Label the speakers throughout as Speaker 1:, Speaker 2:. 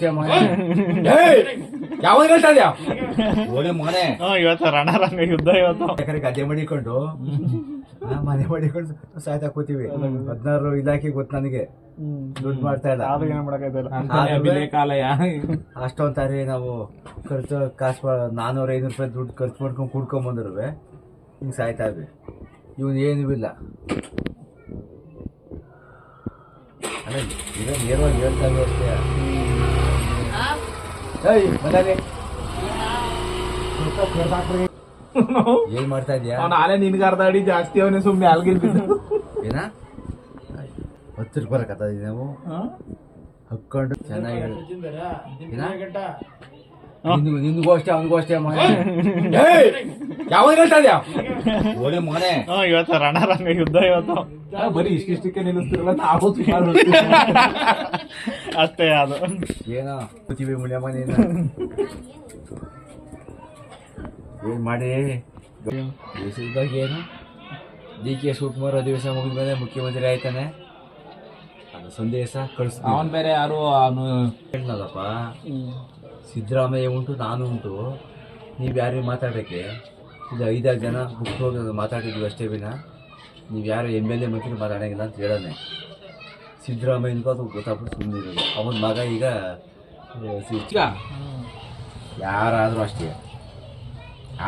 Speaker 1: ಅಷ್ಟೇ ಮನೆ ಯಾವಾಗ ಹೇಳ್ತಾ ಇದ್ಯಾ? ಹೋಗಿ ಮನೆ
Speaker 2: ಹ್ಮ್ ಇವತ್ತು ರಣರಂಗ ಯುದ್ಧ ಇವತ್ತು.
Speaker 1: ಯಾಕಂದ್ರೆ ಗದ್ದೆ ಮಾಡಿಕೊಂಡು ಆ, ಮನೆ ಮಾಡಿಕೊಂಡು ಸಾಯ್ತಾ ಕೂತೀವಿ. ಹದಿನಾರು ಇಲಾಖೆ ಗೊತ್ತು ನನಗೆ. ದುಡ್ಡು ಮಾಡ್ತಾ ಇಲ್ಲ.
Speaker 2: ಅದು ಏನು ಮಾಡಕ್ಕಾಯ್ತಲ್ಲ
Speaker 1: ಆದ್ರೂ ತಾರಿ ನಾವು ಖರ್ಚು ಕಾಸು ನಾನ್ನೂರ ಐನೂರು ರೂಪಾಯಿ ದುಡ್ಡು ಖರ್ಚು ಮಾಡ್ಕೊಂಡು ಕುಡ್ಕೊಂಡ್ ಬಂದಿರುವೆ. ಹಿಂಗೆ ಸಾಯ್ತಾ ಇದ್ವಿ. ಇವನು ಏನೂ ಇಲ್ಲ. ಅಲ್ಲ ಈಗ ನೇರವಾಗಿ ಹೇಳ್ತಾ ಮನೇಲಿ ಏನ್ ಮಾಡ್ತಾ ಇದೀಯಾ?
Speaker 3: ಅವ್ನ ಆಲೆ ನಿನ್ಗೆ ಅರ್ಧ ಅಡಿ ಜಾಸ್ತಿ ಅವನೇ ಸುಮ್ಮನೆ ಅಲ್ಗಿಲ್ ಬಿದ್ದು
Speaker 1: ಏನ? ಹತ್ತು ರೂಪಾಯಿ ಕತ್ತ ನಾವು. ಹಕ್ಕೊಂಡು ಚೆನ್ನಾಗಿ ನಿನ್ಗೂ ನಿನ್ಗೂ ಅಷ್ಟೇ ಅವನಿಗೂ ಅಷ್ಟೇ ಯಾವಾಗ ಹೇಳ್ತಾ ಇದ್ಯಾ? ಹೋಗಿ ಮನೆ
Speaker 2: ಇವತ್ತು ರಣರಂಗ ಯುದ್ಧ ಇವತ್ತು.
Speaker 3: ಬರೀ ಇಷ್ಟಿಷ್ಟಕ್ಕೆ ನಿಲ್ಲಿಸ್ತಿರಲ್ಲ ನಾವು
Speaker 2: ಅಷ್ಟೇ ಅದು.
Speaker 1: ಏನೋ? ಕೂತೀವಿ ಮುಳ್ಯ ಮನೆಯಿಂದ ಏನ್ ಮಾಡಿ? ಏನು? ಡಿ ಕೆ ಶಿವಕುಮಾರ್ ಅಧಿವೇಶನ ಮುಗಿದ ಮೇಲೆ ಮುಖ್ಯಮಂತ್ರಿ ಆಯ್ತಾನೆ. ಅದು ಸಂದೇಶ ಕಳಿಸ್ತೀವಿ
Speaker 3: ಅವನ್ ಬೇರೆ ಯಾರು ಅವನು
Speaker 1: ಹೇಳ್ನಲ್ಲಪ್ಪ ಸಿದ್ದರಾಮಯ್ಯ ಉಂಟು ನಾನು ಉಂಟು. ನೀವು ಯಾರು ಮಾತಾಡೋಕ್ಕೆ ಇದು ಐದಾರು ಜನ ಬುಕ್ ಹೋಗಿ ಮಾತಾಡಿದ್ವಿ ಅಷ್ಟೇ ವಿನ. ನೀವು ಯಾರು ಎಂ ಎಲ್ ಎ ಮಂತ್ರಿ ಮಾತಾಡೋಂಗಿಲ್ಲ ಅಂತ ಹೇಳೋಣ. ಸಿದ್ದರಾಮಯ್ಯನಿಗೂ ಅದು ಗೊತ್ತಾಗ್ಬಿಟ್ಟು ಸುಮ್ಮನಿರೋದು ಅವನ ಮಗ ಈಗ ಯಾರಾದರೂ ಅಷ್ಟೇ.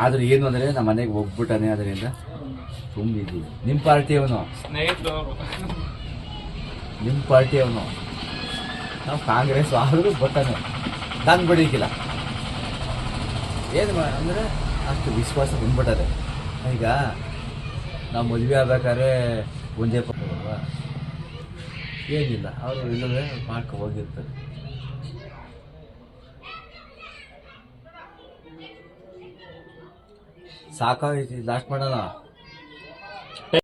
Speaker 1: ಆದರೂ ಏನು ಅಂದರೆ ನಮ್ಮ ಮನೆಗೆ ಹೋಗ್ಬಿಟ್ಟಾನೆ ಅದರಿಂದ ತುಂಬಿದ್ದೀವಿ ನಿಮ್ಮ ಪಾರ್ಟಿ ಅವನು? ನಿಮ್ಮ ಪಾರ್ಟಿ ಅವನು? ನಾವು ಕಾಂಗ್ರೆಸ್ ಆದರೂ ಬರ್ತಾನೆ ನಾನು ಬಿಡಲಿಕ್ಕಿಲ್ಲ ಏನು ಅಂದರೆ ಅಷ್ಟು ವಿಶ್ವಾಸ ಬಂದ್ಬಿಟ್ಟದೆ ಈಗ ನಾವು ಮದುವೆ ಆಗ್ಬೇಕಾದ್ರೆ ಒಂದೇ ಪಕ್ಕಲ್ವಾ ಏನಿಲ್ಲ, ಅವರು ಇಲ್ಲದೆ ಮಾಡ್ಕೊ ಹೋಗಿರ್ತಾರೆ. ಸಾಕಾಗೈತಿ ಲಾಸ್ಟ್ ಮಾಡೋಣ